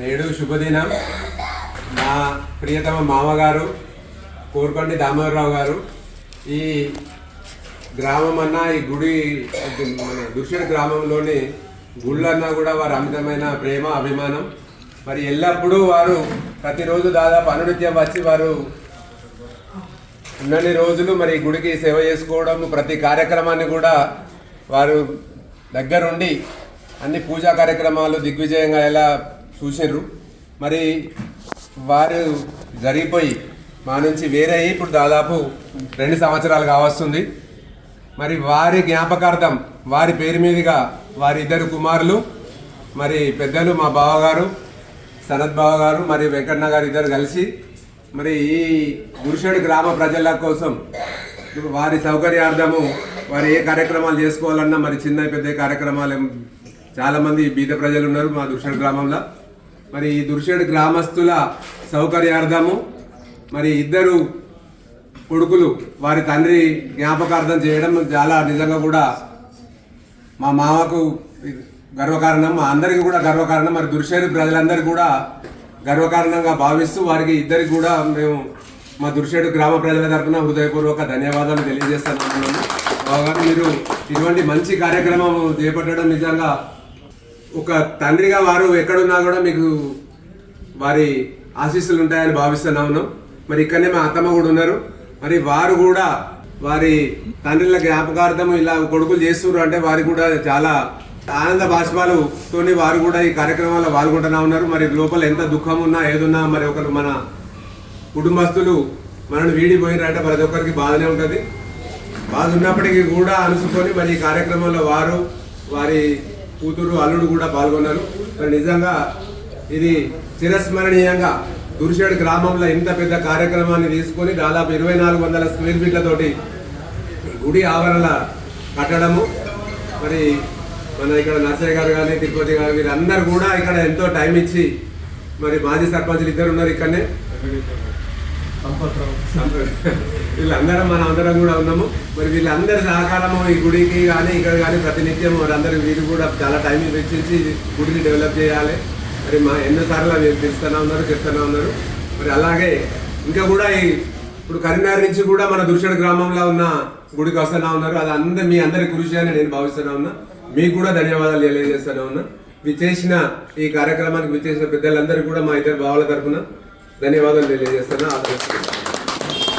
నేడు శుభదినం. మా ప్రియతమ మామగారు కోరుకొండి దామోదరరావు గారు. ఈ గ్రామం అన్నా ఈ గుడి మన దుర్షుడి గ్రామంలోని గుళ్ళన్నా కూడా వారు అమితమైన ప్రేమ అభిమానం. మరి ఎల్లప్పుడూ వారు ప్రతిరోజు దాదాపు అనునిత్యం వచ్చి వారు ఉన్నన్ని రోజులు మరి గుడికి సేవ చేసుకోవడం ప్రతి కార్యక్రమాన్ని కూడా వారు దగ్గరుండి అన్ని పూజా కార్యక్రమాలు దిగ్విజయంగా ఎలా చూసిర్రు. మరి వారు జరిగిపోయి మా నుంచి వేరే ఇప్పుడు దాదాపు రెండు సంవత్సరాలు కావస్తుంది. మరి వారి జ్ఞాపకార్థం వారి పేరు మీదుగా వారి ఇద్దరు కుమారులు మరి పెద్దలు మా బావగారు సనత్ బావ గారు మరి వెంకన్న గారు ఇద్దరు కలిసి మరి ఈ గురుషేడు గ్రామ ప్రజల కోసం వారి సౌకర్యార్థము వారు ఏ కార్యక్రమాలు చేసుకోవాలన్నా మరి చిన్న పెద్ద కార్యక్రమాలు చాలామంది బీద ప్రజలు ఉన్నారు మా దుర్షేడు గ్రామంలో. మరి ఈ దుర్షేడు గ్రామస్తుల సౌకర్యార్థము మరి ఇద్దరు కొడుకులు వారి తండ్రి జ్ఞాపకార్థం చేయడం చాలా నిజంగా కూడా మా మామకు గర్వకారణం మా అందరికీ కూడా గర్వకారణం. మరి దుర్షేడు ప్రజలందరికీ కూడా గర్వకారణంగా భావిస్తూ వారికి ఇద్దరికి కూడా మేము మా దుర్షేడు గ్రామ ప్రజల తరఫున హృదయపూర్వక ధన్యవాదాలు తెలియజేస్తున్నాము మీరు ఇటువంటి మంచి కార్యక్రమం చేపట్టడం నిజంగా ఒక తండ్రిగా వారు ఎక్కడున్నా కూడా మీకు వారి ఆశీస్సులు ఉంటాయని భావిస్తున్నాను మరి ఇక్కడనే మా అత్తమ్మ కూడా ఉన్నారు. మరి వారు కూడా వారి తండ్రిల జ్ఞాపకార్థం ఇలా కొడుకులు చేస్తున్నారు అంటే వారికి కూడా చాలా ఆనంద బాష్పాలతోని వారు కూడా ఈ కార్యక్రమాల్లో పాల్గొంటున్నా ఉన్నారు. మరి లోపల ఎంత దుఃఖం ఉన్నా ఏదున్నా మరి ఒకరు మన కుటుంబస్తులు మనల్ని వీడిపోయినారంటే ప్రతి ఒక్కరికి బాధనే ఉంటుంది. బాధ ఉన్నప్పటికీ కూడా అనుసుకొని మరి ఈ కార్యక్రమంలో వారు వారి కూతురు అల్లుడు కూడా పాల్గొన్నారు. మరి నిజంగా ఇది చిరస్మరణీయంగా దుర్షేడ్ గ్రామంలో ఇంత పెద్ద కార్యక్రమాన్ని తీసుకొని దాదాపు ఇరవై నాలుగు వందల స్క్వేర్ ఫీట్లతోటి గుడి ఆవరణ కట్టడము మరి మన ఇక్కడ నర్సయ్య గారు కానీ తిరుపతి గారు వీరందరూ కూడా ఇక్కడ ఎంతో టైం ఇచ్చి మరి మాజీ సర్పంచులు ఇద్దరు ఉన్నారు ఇక్కడనే. వీళ్ళందరం మన అందరం కూడా ఉన్నాము. మరి వీళ్ళందరి సహకారము ఈ గుడికి కానీ ఇక్కడ కానీ ప్రతినిత్యం వారందరూ వీరు కూడా చాలా టైం వెచ్చించి గుడిని డెవలప్ చేయాలి. మరి మా ఎన్నోసార్లు అవి పిలుస్తూనే ఉన్నారు చెప్తూనే ఉన్నారు. మరి అలాగే ఇంకా కూడా ఈ ఇప్పుడు కరీంనగర్ నుంచి కూడా మన దుర్షణ గ్రామంలో ఉన్న గుడికి వస్తూనే ఉన్నారు. అది అందరి మీ అందరి కృషి అని నేను భావిస్తూనే ఉన్నా. మీకు కూడా ధన్యవాదాలు తెలియజేస్తూనే ఉన్నా. విచ్చేసిన ఈ కార్యక్రమానికి విచ్చేసిన పెద్దలందరూ కూడా మా ఇద్దరు భావాల తరఫున ధన్యవాదాలు తెలియజేస్తున్నా. ఆదరిస్తున్నాను